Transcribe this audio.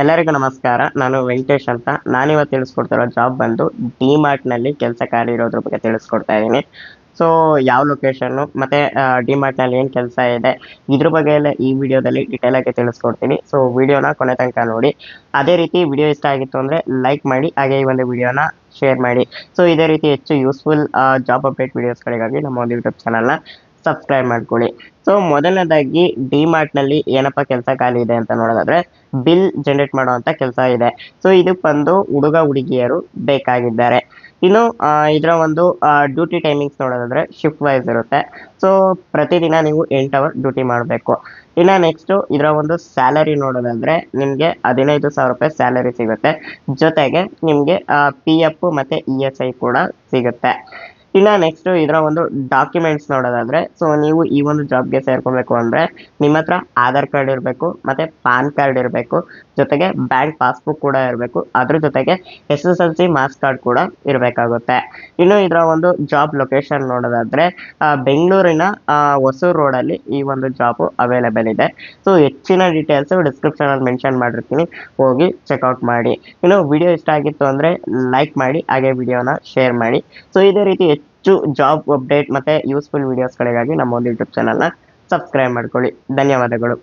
ಎಲ್ಲರಿಗೂ ನಮಸ್ಕಾರ. ನಾನು ವೆಂಕಟೇಶ್ ಅಂತ. ನಾನಿವತ್ತು ತಿಳಿಸ್ಕೊಡ್ತಿರೋ ಜಾಬ್ ಬಂದು ಡಿ ನಲ್ಲಿ ಕೆಲಸ ಕಾರ್ಯ ಇರೋದ್ರ ಬಗ್ಗೆ ತಿಳಿಸ್ಕೊಡ್ತಾ ಇದ್ದೀನಿ. ಸೊ ಯಾವ ಲೊಕೇಶನ್ನು ಮತ್ತೆ ಡಿ ನಲ್ಲಿ ಏನು ಕೆಲಸ ಇದೆ, ಇದ್ರ ಬಗ್ಗೆ ಎಲ್ಲ ಈ ವಿಡಿಯೋದಲ್ಲಿ ಡೀಟೇಲ್ ಆಗಿ ತಿಳಿಸ್ಕೊಡ್ತೀನಿ. ಸೊ ವಿಡಿಯೋನ ಕೊನೆ ತನಕ ನೋಡಿ. ಅದೇ ರೀತಿ ವಿಡಿಯೋ ಇಷ್ಟ ಆಗಿತ್ತು ಅಂದರೆ ಲೈಕ್ ಮಾಡಿ, ಹಾಗೆ ಈ ಒಂದು ವಿಡಿಯೋನ ಶೇರ್ ಮಾಡಿ. ಸೊ ಇದೇ ರೀತಿ ಹೆಚ್ಚು ಯೂಸ್ಫುಲ್ ಜಾಬ್ ಅಪ್ಡೇಟ್ ವಿಡಿಯೋಸ್ಗಳಿಗಾಗಿ ನಮ್ಮ ಒಂದು ಯೂಟ್ಯೂಬ್ ಚಾನಲ್ನ ಸಬ್ಸ್ಕ್ರೈಬ್ ಮಾಡ್ಕೊಳ್ಳಿ. ಸೊ ಮೊದಲನೇದಾಗಿ ಡಿ ನಲ್ಲಿ ಏನಪ್ಪ ಕೆಲಸ ಖಾಲಿ ಇದೆ ಅಂತ ನೋಡೋದಾದ್ರೆ ಬಿಲ್ ಜನರೇಟ್ ಮಾಡುವಂತ ಕೆಲಸ ಇದೆ. ಸೊ ಇದಕ್ಕೆ ಬಂದು ಹುಡುಗ ಹುಡುಗಿಯರು ಬೇಕಾಗಿದ್ದಾರೆ. ಇನ್ನು ಇದರ ಒಂದು ಡ್ಯೂಟಿ ಟೈಮಿಂಗ್ಸ್ ನೋಡೋದಾದ್ರೆ ಶಿಫ್ಟ್ ವೈಸ್ ಇರುತ್ತೆ. ಸೊ ಪ್ರತಿದಿನ ನೀವು ಎಂಟು ಅವರ್ ಡ್ಯೂಟಿ ಮಾಡಬೇಕು. ಇನ್ನು ನೆಕ್ಸ್ಟು ಇದರ ಒಂದು ಸ್ಯಾಲರಿ ನೋಡೋದಾದ್ರೆ ನಿಮಗೆ ಹದಿನೈದು ಸಾವಿರ ರೂಪಾಯಿ ಸ್ಯಾಲರಿ ಸಿಗುತ್ತೆ. ಜೊತೆಗೆ ನಿಮಗೆ ಪಿ ಎಫ್ ಮತ್ತು ಇ ಎಸ್ ಐ ಕೂಡ ಸಿಗುತ್ತೆ. ಇನ್ನು ನೆಕ್ಸ್ಟ್ ಇದರ ಒಂದು ಡಾಕ್ಯುಮೆಂಟ್ಸ್ ನೋಡೋದಾದ್ರೆ ಸೊ ನೀವು ಈ ಒಂದು ಜಾಬ್ಗೆ ಸೇರ್ಕೋಬೇಕು ಅಂದ್ರೆ ನಿಮ್ಮ ಹತ್ರ ಆಧಾರ್ ಕಾರ್ಡ್ ಇರಬೇಕು, ಮತ್ತೆ ಪಾನ್ ಕಾರ್ಡ್ ಇರಬೇಕು, ಜೊತೆಗೆ ಬ್ಯಾಂಕ್ ಪಾಸ್ಬುಕ್ ಕೂಡ ಇರಬೇಕು, ಅದ್ರ ಜೊತೆಗೆ S S L C marks card ಕೂಡ ಇರಬೇಕಾಗುತ್ತೆ. ಇನ್ನು ಇದರ ಒಂದು ಜಾಬ್ ಲೊಕೇಶನ್ ನೋಡೋದಾದ್ರೆ ಬೆಂಗಳೂರಿನ ಹೊಸೂರು ರೋಡಲ್ಲಿ ಈ ಒಂದು ಜಾಬ್ ಅವೈಲೇಬಲ್ ಇದೆ. ಸೊ ಹೆಚ್ಚಿನ ಡೀಟೇಲ್ಸ್ ಡಿಸ್ಕ್ರಿಪ್ಷನ್ ಅಲ್ಲಿ ಮೆನ್ಷನ್ ಮಾಡಿರ್ತೀನಿ, ಹೋಗಿ ಚೆಕ್ಔಟ್ ಮಾಡಿ. ಇನ್ನು ವಿಡಿಯೋ ಇಷ್ಟ ಆಗಿತ್ತು ಅಂದ್ರೆ ಲೈಕ್ ಮಾಡಿ, ಹಾಗೆ ವಿಡಿಯೋನ ಶೇರ್ ಮಾಡಿ. ಸೊ ಇದೇ ರೀತಿ ಹೆಚ್ಚು ಜಾಬ್ ಅಪ್ಡೇಟ್ ಮತ್ತೆ ಯೂಸ್ಫುಲ್ ವಿಡಿಯೋಸ್ಗಳಿಗಾಗಿ ನಮ್ಮ ಒಂದು ಯೂಟ್ಯೂಬ್ ಚಾನಲ್ನ ಸಬ್ಸ್ಕ್ರೈಬ್ ಮಾಡ್ಕೊಳ್ಳಿ. ಧನ್ಯವಾದಗಳು.